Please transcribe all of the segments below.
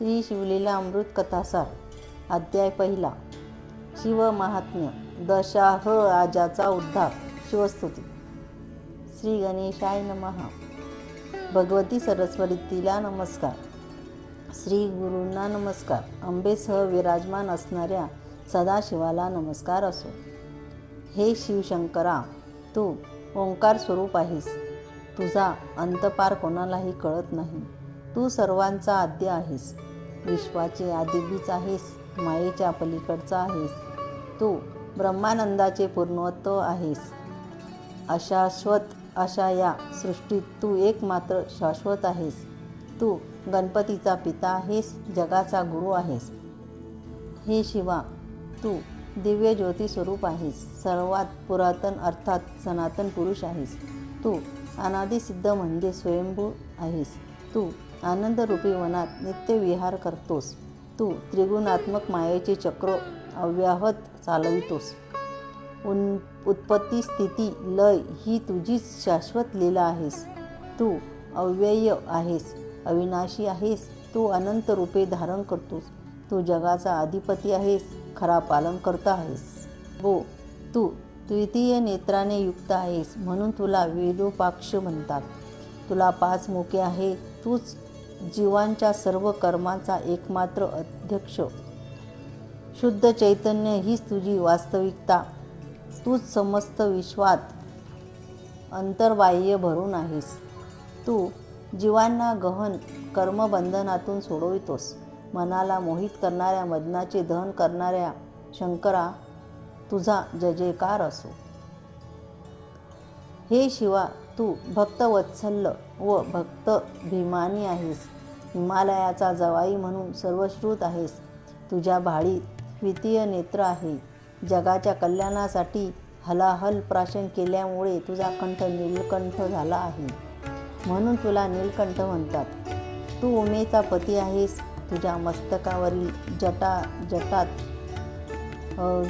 श्री शिवलीला अमृत कथासार अध्याय पहिला. शिव महात्म्य दशाह राजाचा उद्धार शिवस्तुती. श्री गणेशाय नमः. भगवती सरस्वतीला नमस्कार. श्री गुरूंना नमस्कार. अंबेसह विराजमान असणाऱ्या सदाशिवाला नमस्कार असो. हे शिवशंकरा तू ओंकार स्वरूप आहेस. तुझा अंतपार कोणालाही कळत नाही. तू सर्वांचा आद्य आहेस. विश्वाचे आदिबीज आहेस मायेच्या पलीकडचा आहेस. तू ब्रह्मानंदाचे पूर्णत्व आहेस. अशाश्वत अशा या सृष्टीत तू एकमात्र शाश्वत आहेस. तू गणपतीचा पिता आहेस जगाचा गुरु आहेस. हे शिवा तू दिव्य ज्योती स्वरूप आहेस. सर्वात पुरातन अर्थात सनातन पुरुष आहेस. तू अनादिसिद्ध म्हणजे स्वयंभू आहेस. तू आनंदरूपी वनात नित्य विहार करतोस. तू त्रिगुणात्मक मायेचे चक्र अव्याहत चालवितोस. उन उत्पत्ती स्थिती लय ही तुझीच शाश्वत लीला आहेस. तू अव्यय आहेस अविनाशी आहेस तू अनंत रूपे धारण करतोस. तू जगाचा अधिपती आहेस खरा पालनकर्ता आहेस. हो तू द्वितीय नेत्राने युक्त आहेस म्हणून तुला वेदोपाक्ष म्हणतात. तुला पाच मुके आहे तूच जीवांच्या सर्व कर्माचा एकमात्र अध्यक्ष. शुद्ध चैतन्य हीच तुझी वास्तविकता. तूच समस्त विश्वात अंतर्बाह्य भरून आहेस. तू जीवांना गहन कर्मबंधनातून सोडवितोस. मनाला मोहित करणाऱ्या मदनाचे दहन करणाऱ्या शंकरा तुझा जजेकार असो. हे शिवा तू भक्तवत्सल्य व भक्त भीमानी आहेस. हिमालयाचा जवाई म्हणून सर्वश्रुत आहेस. तुझ्या भाळी द्वितीय नेत्र आहे. जगाच्या कल्याणासाठी हलाहल प्राशन केल्यामुळे तुझा कंठ नीलकंठ झाला आहे. म्हणून तुला नीलकंठ म्हणतात. तू उमेचा पती आहेस. तुझ्या मस्तकावरील जटा जटात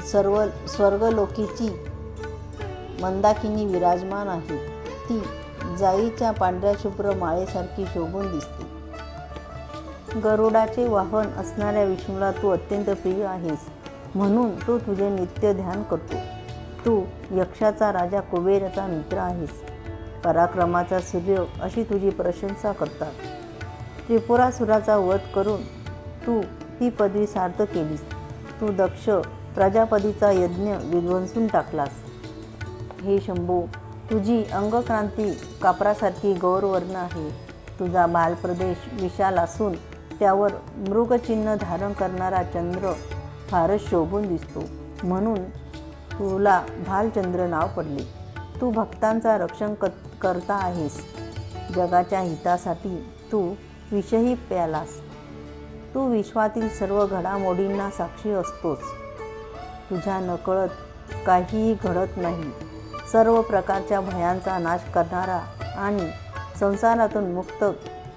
सर्व स्वर्गलोकीची मंदाकिनी विराजमान आहे. ती जाईच्या पांढऱ्या शुभ्र माळेसारखी शोभून दिसते. गरुडाचे वाहन असणाऱ्या विष्णूला तू अत्यंत प्रिय आहेस. म्हणून तो तुझे नित्य ध्यान करतो. तू यक्षाचा राजा कुबेराचा मित्र आहेस. पराक्रमाचा सूर्य अशी तुझी प्रशंसा करतात. त्रिपुरासुराचा वध करून तू ही पदवी सार्थ केलीस. तू दक्ष प्रजापतीचा यज्ञ विध्वंसून टाकलास. हे शंभू तुझी अंगक्रांती कापरासारखी गौरवर्ण आहे तुझा बालप्रदेश विशाल असून त्यावर मृगचिन्ह धारण करणारा चंद्र फारच शोभून दिसतो. म्हणून तुला भालचंद्र नाव पडले. तू भक्तांचा रक्षण क करता आहेस. जगाच्या हितासाठी तू विषही प्यालास. तू विश्वातील सर्व घडामोडींना साक्षी असतोस. तुझ्या नकळत काहीही घडत नाही. सर्व प्रकारच्या भयांचा नाश करणारा आणि संसारातून मुक्त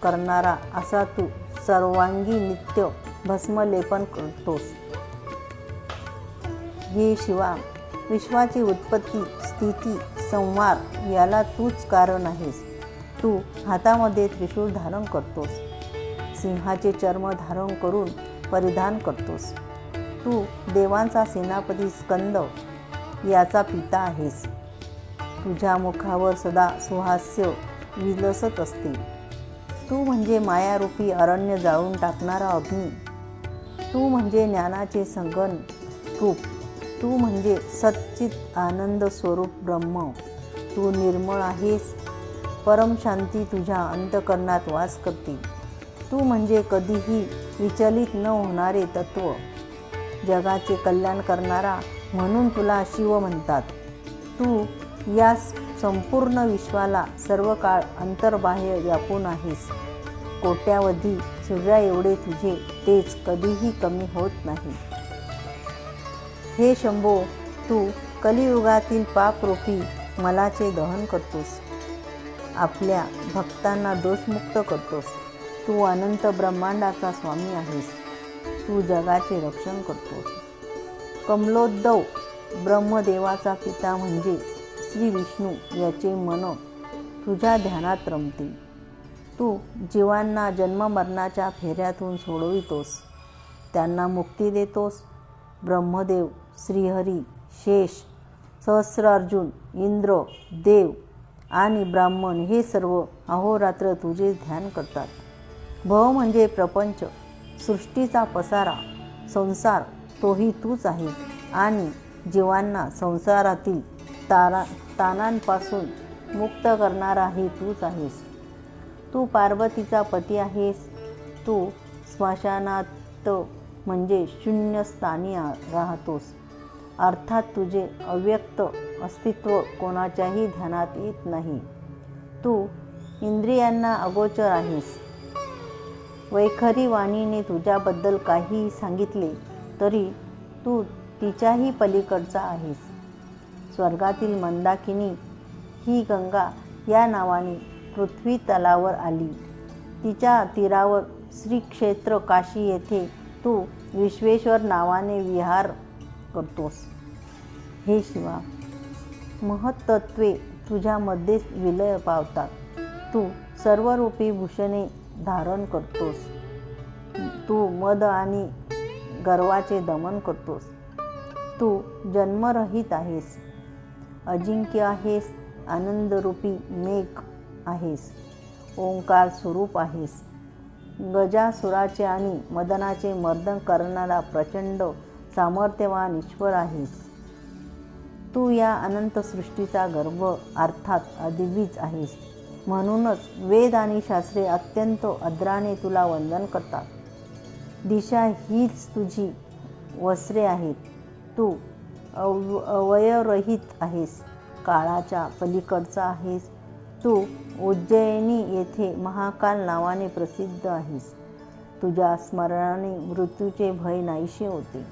करणारा असा तू सर्वांगी नित्य भस्मलेपन करतोस. हे शिवा विश्वाची उत्पत्ती स्थिती संवार याला तूच कारण आहेस. तू हातामध्ये त्रिशूळ धारण करतोस. सिंहाचे चर्म धारण करून परिधान करतोस. तू देवांचा सेनापती स्कंद याचा पिता आहेस. तुझ्या मुखावर सदा सुहास्य विलसत असते. तू म्हणजे मायारूपी अरण्य जाळून टाकणारा अग्नी. तू म्हणजे ज्ञानाचे संगण रूप. तू म्हणजे सच्चित आनंद स्वरूप ब्रह्म. तू निर्मळ आहेस. परमशांती तुझ्या अंतकरणात वास करते. तू म्हणजे कधीही विचलित न होणारे तत्व. जगाचे कल्याण करणारा म्हणून तुला शिव म्हणतात. तू या संपूर्ण विश्वाला सर्व काळ अंतर्बाह्य व्यापून आहेस. कोट्यावधी सूर्या एवढे तुझे तेच कधीही कमी होत नाही. हे शंभो तू कलियुगातील पापरूपी मलाचे दहन करतोस. आपल्या भक्तांना दोषमुक्त करतोस. तू अनंत ब्रह्मांडाचा स्वामी आहेस. तू जगाचे रक्षण करतोस. कमलोद्दव ब्रह्मदेवाचा पिता म्हणजे श्री विष्णू याचे मन तुझ्या ध्यानात रमते तू जीवांना जन्ममरणाच्या फेऱ्यातून सोडवितोस. त्यांना मुक्ती देतोस. ब्रह्मदेव श्रीहरी शेष सहस्रार्जुन इंद्र देव आणि ब्राह्मण हे सर्व अहोरात्र तुझे ध्यान करतात. भव म्हणजे प्रपंच. सृष्टीचा पसारा संसार तोही तूच आहे आणि जीवांना संसारातील तारा तानांपासून मुक्त करणाराही तूच आहेस. तू पार्वतीचा पती आहेस. तू स्मशानात म्हणजे शून्यस्थानी स्थानी राहतोस. अर्थात तुझे अव्यक्त अस्तित्व कोणाच्याही ध्यानात येत नाही. तू इंद्रियांना अगोचर आहेस. वैखरी वाणीने तुझ्याबद्दल काहीही सांगितले तरी तू तिच्याही पलीकडचा आहेस. स्वर्गातील मंदाकिनी ही गंगा या नावाने पृथ्वी तलावर आली. तिच्या तीरावर श्री क्षेत्र काशी येथे तू विश्वेश्वर नावाने विहार करतोस. हे शिवा महत्त्वे तुझ्यामध्येच विलय पावतात. तू सर्वरूपी भूषणे धारण करतोस. तू मद आणि गर्वाचे दमन करतोस. तू जन्मरहित आहेस. अजिंक्य आहेस आनंदरूपी मेघ आहेस ओंकार स्वरूप आहेस. गजासुराचे आणि मदनाचे मर्दन करणारा प्रचंड सामर्थ्यवान ईश्वर आहेस. तू या अनंत सृष्टीचा गर्भ अर्थात अधिबीज आहेस. म्हणूनच वेद आणि शास्त्रे अत्यंत अद्राने तुला वंदन करतात. दिशा हीच तुझी वस्त्रे आहेत. तू अव अवयरहित आहेस. काळाच्या पलीकडचा आहेस. तू उज्जयिनी येथे महाकाल नावाने प्रसिद्ध आहेस. तुझ्या स्मरणाने मृत्यूचे भय नाहीसे होते.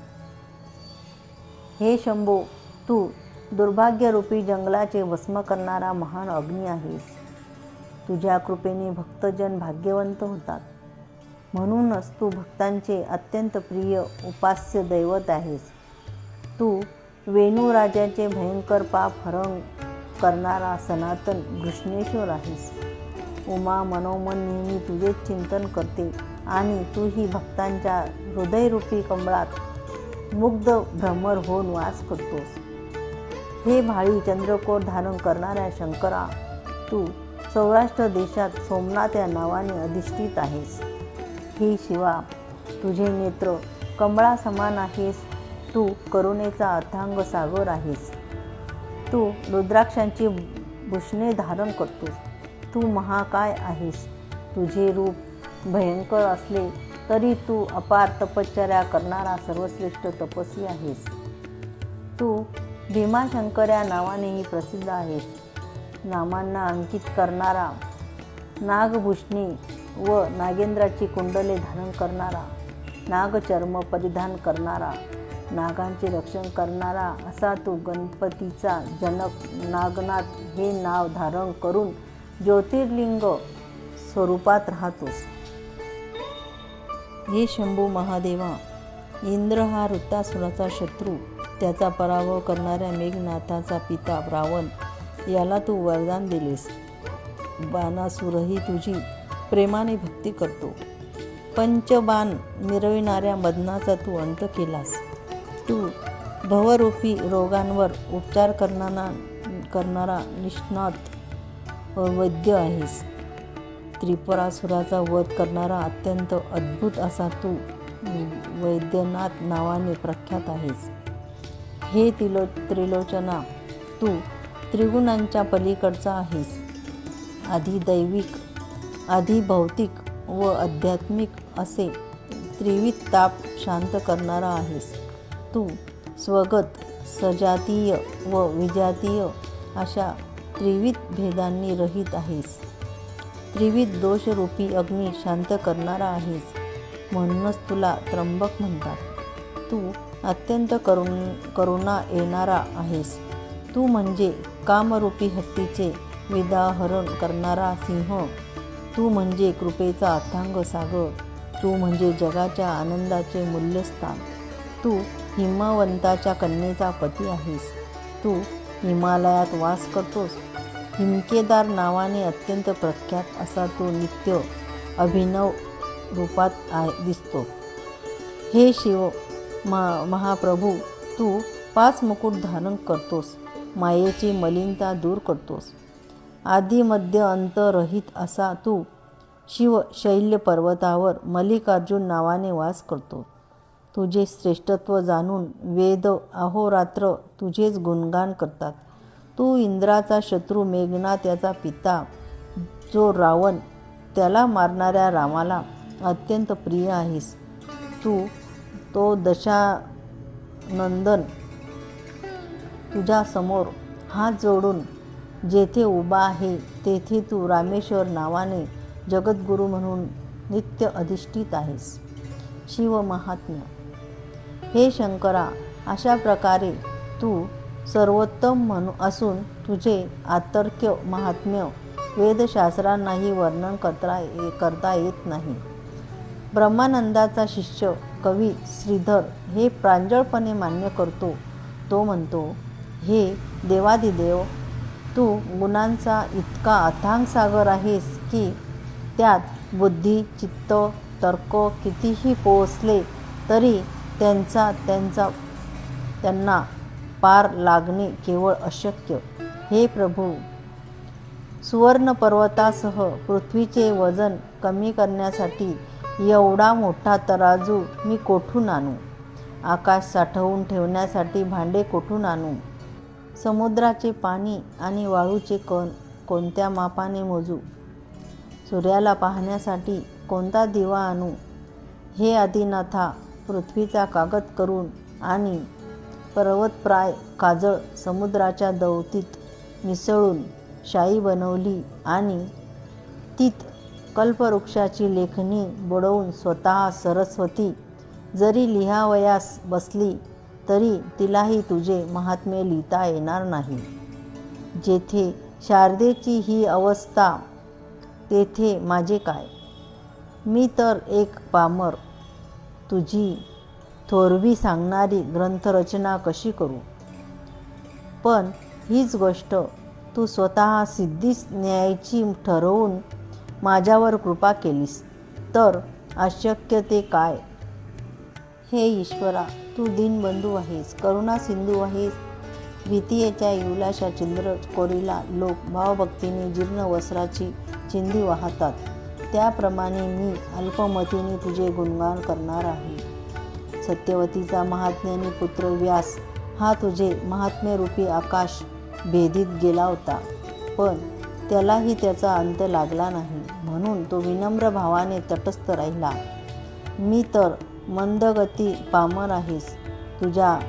हे शंभो तू दुर्भाग्यरूपी जंगलाचे भस्म करणारा महान अग्नी आहेस. तुझ्या कृपेने भक्तजन भाग्यवंत होतात. म्हणूनच तू भक्तांचे अत्यंत प्रिय उपास्य दैवत आहेस. तू वेणूराजाचे भयंकर पाप हरण करणारा सनातन घृष्णेश्वर आहेस. उमा मनोमन नेहमी तुझेच चिंतन करते आणि तू ही भक्तांच्या हृदयरूपी कमळात मुग्ध भ्रमर होऊन वास करतोस. हे भाळी चंद्रकोर धारण करणाऱ्या शंकरा तू सौराष्ट्र देशात सोमनाथ या नावाने अधिष्ठित आहेस. हे शिवा तुझे नेत्र कमळा समान आहेस. तू करुणेचा अथांग सागर आहेस. तू रुद्राक्षांची भूषणे धारण करतोस. तू महाकाय आहेस? तुझे रूप भयंकर असले तरी तू अपार तपश्चर्या करणारा सर्वश्रेष्ठ तपस्वी आहेस. तू भीमाशंकर या नावानेही प्रसिद्ध आहेस. नामांना अंकित करणारा नागभूषणी व नागेंद्राची कुंडले धारण करणारा नागचर्म परिधान करणारा नागांचे रक्षण करणारा असा तू गणपतीचा जनक नागनाथ हे नाव धारण करून ज्योतिर्लिंग स्वरूपात राहतोस. हे शंभू महादेवा इंद्र हा वृत्तासुराचा शत्रू त्याचा पराभव करणाऱ्या मेघनाथाचा पिता रावण याला तू वरदान दिलेस. बाणासुरही तुझी प्रेमाने भक्ती करतो. पंचबाण मिरविणाऱ्या मदनाचा तू अंत केलास. तू भवरूपी रोगांवर उपचार करणारा करणारा निष्णात वैद्य आहेस. त्रिपुरासुराचा वध करणारा अत्यंत अद्भुत असा तू वैद्यनाथ नावाने प्रख्यात आहेस. हे तिलो त्रिलोचना तू त्रिगुणांच्या पलीकडचा आहेस. आधी दैविक आधी भौतिक व आध्यात्मिक असे त्रिविध ताप शांत करणारा आहेस. तू स्वगत सजातीय व विजातीय अशा त्रिविध भेदांनी रहित आहेस. त्रिविध दोषरूपी अग्नी शांत करणारा आहेस. म्हणूनच तुला त्र्यंबक म्हणतात. तू अत्यंत करुण करुणा येणारा आहेस. तू म्हणजे कामरूपी हत्तीचे विदाहरण करणारा सिंह. तू म्हणजे कृपेचा अथांग सागर. तू म्हणजे जगाच्या आनंदाचे मूल्यस्थान. तू हिमवंताच्या कन्येचा पती आहेस. तू हिमालयात वास करतोस. हिमकेदार नावाने अत्यंत प्रख्यात असा तो नित्य अभिनव रूपात आहे दिसतो. हे शिव मा महाप्रभू तू पाच मुकुट धारण करतोस. मायेची मलिनता दूर करतोस. आदी मध्य अंतरहित असा तू शिव शैल्य पर्वतावर मल्लिकार्जुन नावाने वास करतो. तुझे श्रेष्ठत्व जाणून वेद अहोरात्र तुझेच गुणगान करतात. तू इंद्राचा शत्रू मेघना त्याचा पिता जो रावण त्याला मारणाऱ्या रामाला अत्यंत प्रिय आहेस. तू तो दशानंदन तुझ्यासमोर हात जोडून जेथे उभा आहे तेथे तू रामेश्वर नावाने जगद्गुरू म्हणून नित्य अधिष्ठित आहेस. शिवमहात्म्य हे शंकरा अशा प्रकारे तू सर्वोत्तम म्हणू असून तुझे आतर्क्य महात्म्य वेदशास्त्रांनाही वर्णन करता करता येत नाही. ब्रह्मानंदाचा शिष्य कवी श्रीधर हे प्रांजळपणे मान्य करतो. तो म्हणतो हे देवादिदेव तू गुणांचा इतका अथांग सागर आहेस की त्यात बुद्धी चित्त तर्क कितीही पोचले तरी त्यांचा त्यांचा त्यांना पार लागणे केवळ अशक्य. हे प्रभू सुवर्ण पर्वतासह पृथ्वीचे वजन कमी करण्यासाठी एवढा मोठा तराजू मी कोठून आणू? आकाश साठवून ठेवण्यासाठी भांडे कोठून आणू? समुद्राचे पाणी आणि वाळूचे कण कोणत्या मापाने मोजू? सूर्याला पाहण्यासाठी कोणता दिवा आणू? हे आदिनाथा पृथ्वीचा कागद करून आणि पर्वतप्राय काजळ समुद्राच्या दवतीत मिसळून शाई बनवली आणि तीत कल्पवृक्षाची लेखणी बुडवून स्वतः सरस्वती जरी लिहावयास बसली तरी तिलाही तुझे महात्म्य लिहिता येणार नाही. जेथे शारदेची ही अवस्था तेथे माझे काय? मी तर एक पामर. तुझी थोरवी सांगणारी ग्रंथरचना कशी करू? पण हीच गोष्ट तू स्वतः सिद्धीस न्यायची ठरवून माझ्यावर कृपा केलीस. तर अशक्य ते काय? हे ईश्वरा तू दीनबंधू आहेस करुणा सिंधू आहेस. भीतीयेच्या युलाशा चिंद्र कोरीला लोक भावभक्तीने जीर्ण वस्त्राची चिंधी वाहतात. त्याप्रमाणे मी अल्पमतीने तुझे गुणगान करणार आहे. सत्यवतीचा महात्म्याने पुत्र व्यास हा तुझे महात्म्यरूपी आकाश भेदीत गेला होता. पण त्यालाही त्याचा अंत लागला नाही. म्हणून तो विनम्र भावाने तटस्थ राहिला. मी तर मंदगती पामर आहेस. तुझ्या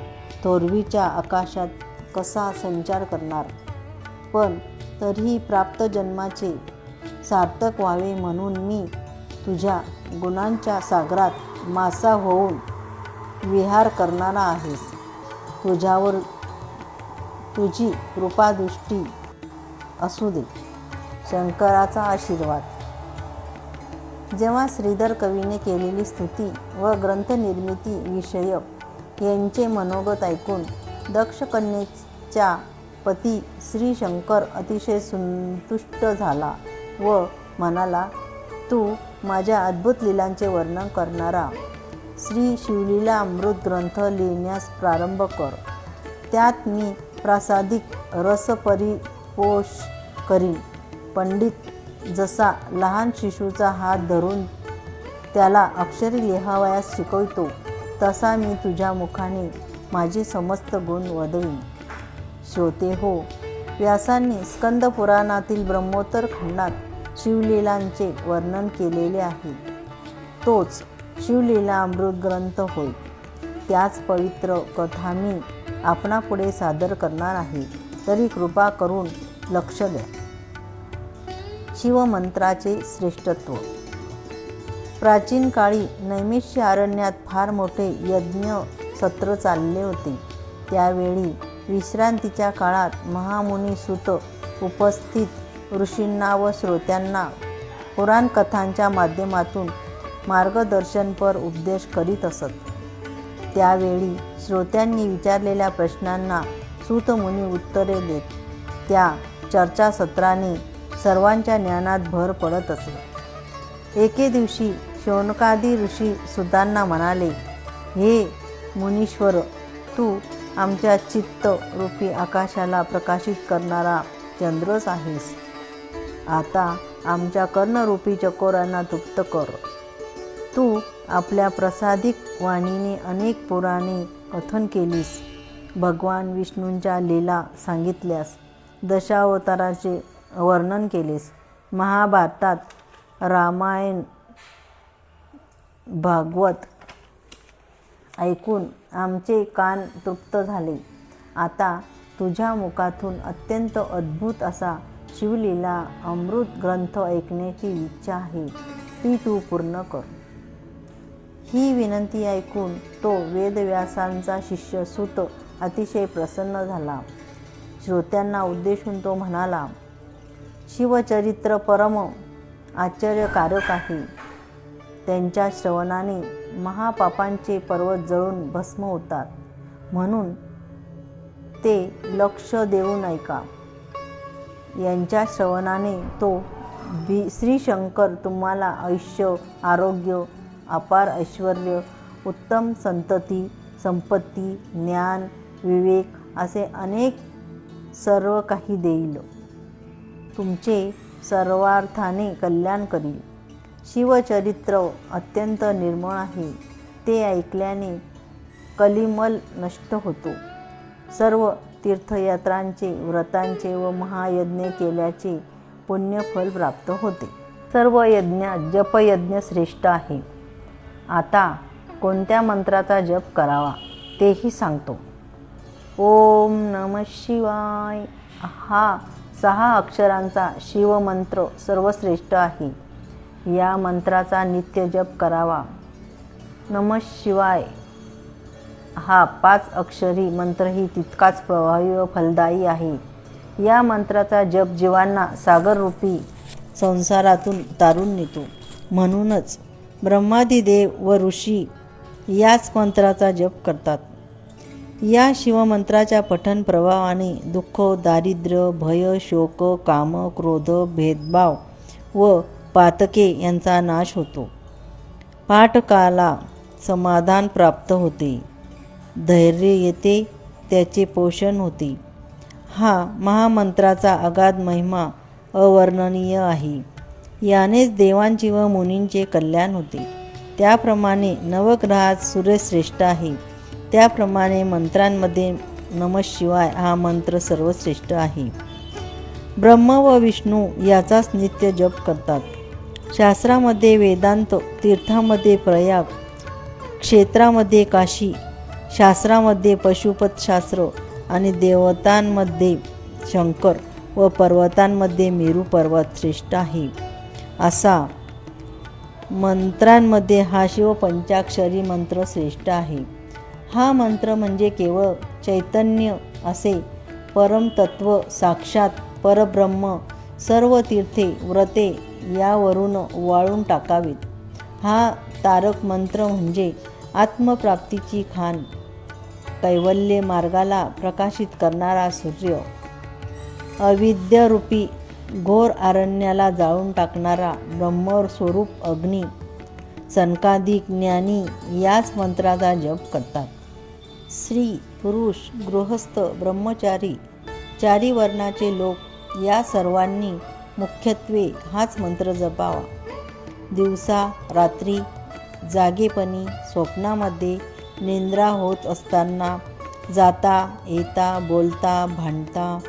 थोरवीच्या आकाशात कसा संचार करणार? पण तरीही प्राप्त जन्माचे सार्थक व्हावे म्हणून मी तुझ्या गुणांच्या सागरात मासा होऊन विहार करणारा आहेस. तुझ्यावर तुझी कृपादृष्टी असू दे. शंकराचा आशीर्वाद. जेव्हा श्रीधर कवीने केलेली स्तुती व ग्रंथनिर्मिती विषयक यांचे मनोगत ऐकून दक्षकन्येच्या पती श्री शंकर अतिशय संतुष्ट झाला. व म्हणाला तू माझ्या अद्भुत लीलांचे वर्णन करणारा श्री शिवलीला अमृत ग्रंथ लिहिण्यास प्रारंभ कर. त्यात मी प्रासादिक रसपरिपोष करीन. पंडित जसा लहान शिशूचा हात धरून त्याला अक्षरे लिहावयास शिकवतो तसा मी तुझ्या मुखाने माझे समस्त गुण वदवीन श्रोते हो व्यासांनी स्कंद पुराणातील ब्रह्मोत्तर खंडात शिवलीलांचे वर्णन केलेले आहे. तोच शिवलीला अमृत ग्रंथ होय. त्याच पवित्र कथा मी आपणापुढे सादर करणार आहे. तरी कृपा करून लक्ष द्या. शिवमंत्राचे श्रेष्ठत्व. प्राचीन काळी नैमिष्य अरण्यात फार मोठे यज्ञ सत्र चालले होते. त्यावेळी विश्रांतीच्या काळात महामुनी सुत उपस्थित ऋषींना व श्रोत्यांना पुराणकथांच्या माध्यमातून मार्गदर्शनपर उपदेश करीत असत. त्यावेळी श्रोत्यांनी विचारलेल्या प्रश्नांना सुतमुनी उत्तरे देत त्या चर्चासत्राने सर्वांच्या ज्ञानात भर पडत असे. एके दिवशी शौनकादी ऋषी सुतांना म्हणाले हे मुनीश्वर तू आमच्या चित्त रूपी आकाशाला प्रकाशित करणारा चंद्रच आहेस. आता आमच्या कर्णरूपी चकोरांना तृप्त कर. तू आपल्या प्रसादिक वाणीने अनेक पुराणे कथन केलीस. भगवान विष्णूंच्या लीला सांगितल्यास दशावताराचे वर्णन केलेस. महाभारतात रामायण भागवत ऐकून आमचे कान तृप्त झाले. आता तुझ्या मुखातून अत्यंत अद्भुत असा शिवलीला अमृत ग्रंथ ऐकण्याची इच्छा आहे ती तू पूर्ण कर. ही विनंती ऐकून तो वेदव्यासांचा शिष्य सुत अतिशय प्रसन्न झाला. श्रोत्यांना उद्देशून तो म्हणाला शिवचरित्र परम आश्चर्यकारक आहे. त्यांच्या श्रवणाने महापापांचे पर्वत जळून भस्म होतात. म्हणून ते लक्ष देऊन ऐका यांच्या श्रवणाने तो भी श्री शंकर तुम्हाला आयुष्य आरोग्य अपार ऐश्वर उत्तम संतती संपत्ती ज्ञान विवेक असे अनेक सर्व काही देईल. तुमचे सर्वार्थाने कल्याण करील. शिवचरित्र अत्यंत निर्मळ आहे. ते ऐकल्याने कलिमल नष्ट होतो. सर्व तीर्थयात्रांचे व्रतांचे व महायज्ञ केल्याचे पुण्यफल प्राप्त होते. सर्व यज्ञात जपयज्ञ श्रेष्ठ आहे. आता कोणत्या मंत्राचा जप करावा तेही सांगतो. ओम नम शिवाय. हा सहा अक्षरांचा शिवमंत्र सर्वश्रेष्ठ आहे. या मंत्राचा नित्य जप करावा. नम शिवाय. हा पाच अक्षरी मंत्रही तितकाच प्रभावी व फलदायी आहे. या मंत्राचा जप जीवांना सागररूपी संसारातून तारून नेतो. म्हणूनच ब्रह्मादिदेव व ऋषी याच मंत्राचा जप करतात. या शिवमंत्राच्या पठन प्रभावाने दुःख दारिद्र्य भय शोक काम क्रोध भेदभाव व पातके यांचा नाश होतो. पाठकाला समाधान प्राप्त होते. धैर्य येते त्याचे पोषण होते. हा महामंत्राचा अगाध महिमा अवर्णनीय आहे. यानेच देवांचे व मुनींचे कल्याण होते. त्याप्रमाणे नवग्रहात सूर्यश्रेष्ठ आहे. त्याप्रमाणे मंत्रांमध्ये नमशिवाय हा मंत्र सर्वश्रेष्ठ आहे. ब्रह्म व विष्णू याचाच नित्य जप करतात. शास्त्रामध्ये वेदांत तीर्थामध्ये प्रयाग क्षेत्रामध्ये काशी शास्त्रामध्ये पशुपतशास्त्र आणि देवतांमध्ये शंकर व पर्वतांमध्ये मेरू पर्वत श्रेष्ठ आहे. असा मंत्रांमध्ये हा शिव पंचाक्षरी मंत्र श्रेष्ठ आहे. हा मंत्र म्हणजे केवळ चैतन्य असे परमतत्व साक्षात परब्रह्म सर्व तीर्थे व्रते यावरून वाळून टाकावीत. हा तारक मंत्र म्हणजे आत्मप्राप्तीची खान. कैवल्य मार्गाला प्रकाशित करणारा सूर्य. अविद्यरूपी घोर आरण्याला जाळून टाकणारा ब्रह्मस्वरूप अग्नी. सनकाधिक ज्ञानी याच मंत्राचा जप करतात. स्त्री पुरुष गृहस्थ ब्रह्मचारी चारी वर्णाचे लोक या सर्वांनी मुख्यत्वे हाच मंत्र जपावा. दिवसा रात्री जागेपणी स्वप्नामध्ये निंद्रा होत असताना जाता येता बोलता भांडता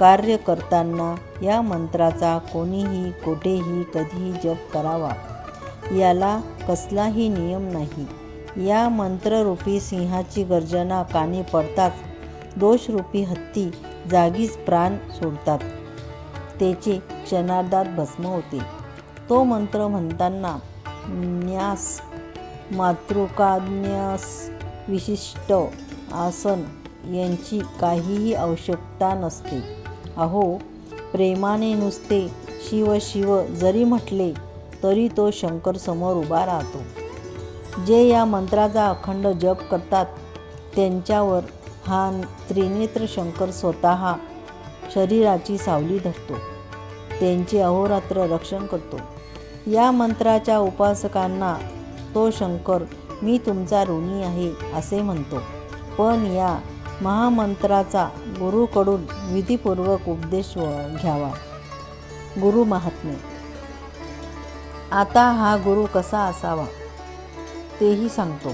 कार्य करताना या मंत्राचा कोणीही कुठेही कधीही जप करावा. याला कसलाही नियम नाही. या मंत्ररूपी सिंहाची गर्जना कानी पडताच दोषरूपी हत्ती जागीच प्राण सोडतात. त्याचे क्षणार्धात भस्म होते. तो मंत्र म्हणताना न्यास मातृकान्यास विशिष्ट आसन यांची काहीही आवश्यकता नसते. अहो प्रेमाने नुसते शिव शिव जरी म्हटले तरी तो शंकर समोर उभा राहतो. जे या मंत्राचा अखंड जप करतात त्यांच्यावर हा त्रिनेत्र शंकर स्वतः शरीराची सावली धरतो. त्यांचे अहोरात्र रक्षण करतो. या मंत्राच्या उपासकांना तो शंकर मी तुमचा ऋणी आहे असे म्हणतो. पण या महामंत्राचा गुरुकडून विधीपूर्वक उपदेश घ्यावा. गुरु महात्मे आता हा गुरु कसा असावा? तेही सांगतो.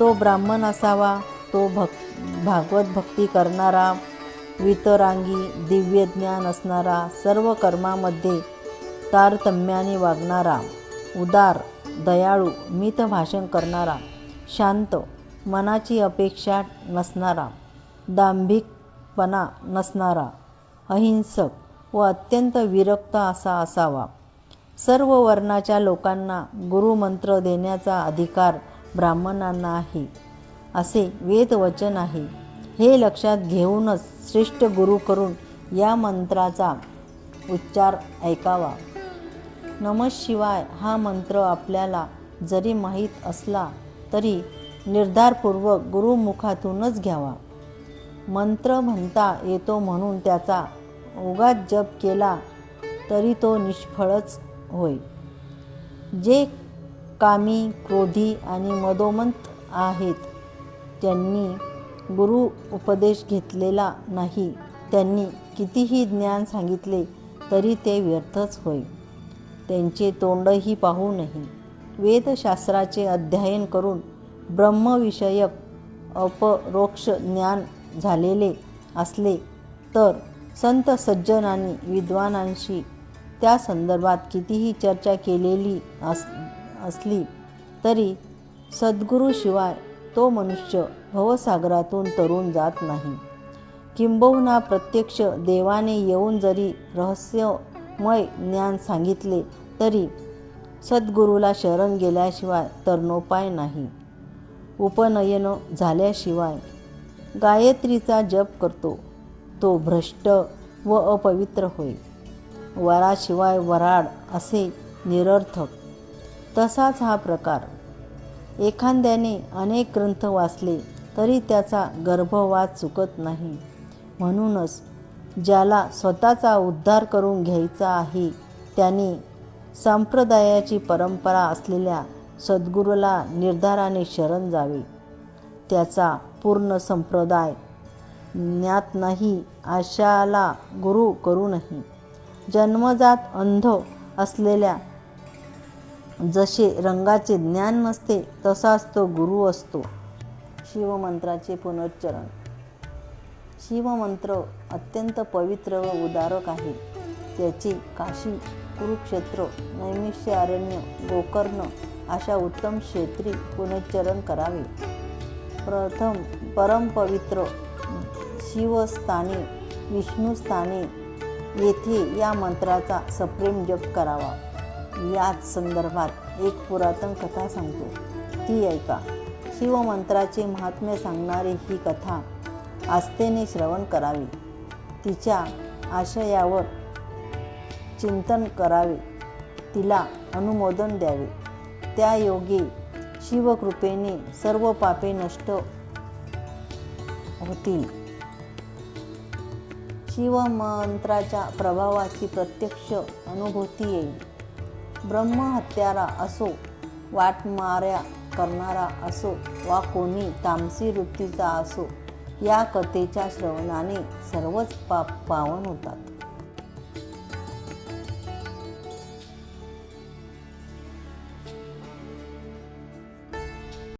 तो ब्राह्मण असावा तो भक् भागवत भक्ती करणारा वितरांगी दिव्य ज्ञान असणारा सर्व कर्मामध्ये तारतम्याने वागणारा उदार दयाळू मित भाषण करणारा शांत मनाची अपेक्षा नसणारा दांभिकपणा नसणारा अहिंसक व अत्यंत विरक्त असा असावा. सर्व वर्णाच्या लोकांना गुरुमंत्र देण्याचा अधिकार ब्राह्मणांना आहे. असे वेदवचन आहे. हे लक्षात घेऊनच श्रेष्ठ गुरु करून या मंत्राचा उच्चार ऐकावा. नम शिवाय हा मंत्र आपल्याला जरी माहीत असला तरी निर्धारपूर्वक गुरुमुखातूनच घ्यावा. मंत्र म्हणता येतो म्हणून त्याचा उगाच जप केला तरी तो निष्फळच होय. जे कामी क्रोधी आणि मदोमंत आहेत त्यांनी गुरु उपदेश घेतलेला नाही. त्यांनी कितीही ज्ञान सांगितले तरी ते व्यर्थच होय. त्यांचे तोंडही पाहू नये. वेदशास्त्राचे अध्ययन करून ब्रह्मविषयक अपरोक्ष ज्ञान झालेले असले तर संत सज्जनांनी विद्वानांशी त्या संदर्भात कितीही चर्चा केलेली अस असली तरी सद्गुरूशिवाय तो मनुष्य भवसागरातून तरुण जात नाही. किंबहुना प्रत्यक्ष देवाने येऊन जरी रहस्यमय ज्ञान सांगितले तरी सद्गुरूला शरण गेल्याशिवाय तरणोपाय नाही. उपनयन झाल्याशिवाय गायत्रीचा जप करतो. तो भ्रष्ट व अपवित्र होय. वराशिवाय वराड असे निरर्थक. तसाच हा प्रकार एखाद्याने अनेक ग्रंथ वाचले तरी त्याचा गर्भवाद चुकत नाही. म्हणूनच ज्याला स्वतःचा उद्धार करून घ्यायचा आहे त्याने संप्रदायाची परंपरा असलेल्या सद्गुरूला निर्धाराने शरण जावे. त्याचा पूर्ण संप्रदाय ज्ञात नाही अशाला गुरु करू नाही जन्मजात अंध असलेल्या जसे रंगाचे ज्ञान नसते तसाच तो गुरु असतो. शिवमंत्राचे पुनच्चरण शिवमंत्र अत्यंत पवित्र व उदारक आहे. त्याचे काशी कुरुक्षेत्र नैमिष्य अरण्य गोकर्ण अशा उत्तम क्षेत्री पुनच्चरण करावे. प्रथम परमपवित्र शिवस्थाने विष्णुस्थाने येथे या मंत्राचा सप्रेम जप करावा. याच संदर्भात एक पुरातन कथा सांगतो. ती ऐका. शिवमंत्राचे महात्म्य सांगणारी ही कथा आस्थेने श्रवण करावी. तिच्या आशयावर चिंतन करावे. तिला अनुमोदन द्यावे. त्या योगे शिवकृपेने सर्व पापे नष्ट होतील. शिवमंत्राच्या प्रभावाची प्रत्यक्ष अनुभूती येईल. ब्रह्महत्यारा असो वाटमाऱ्या करणारा असो वा कोणी तामसी वृत्तीचा असो या कथेच्या श्रवणाने सर्वच पाप पावन होतात.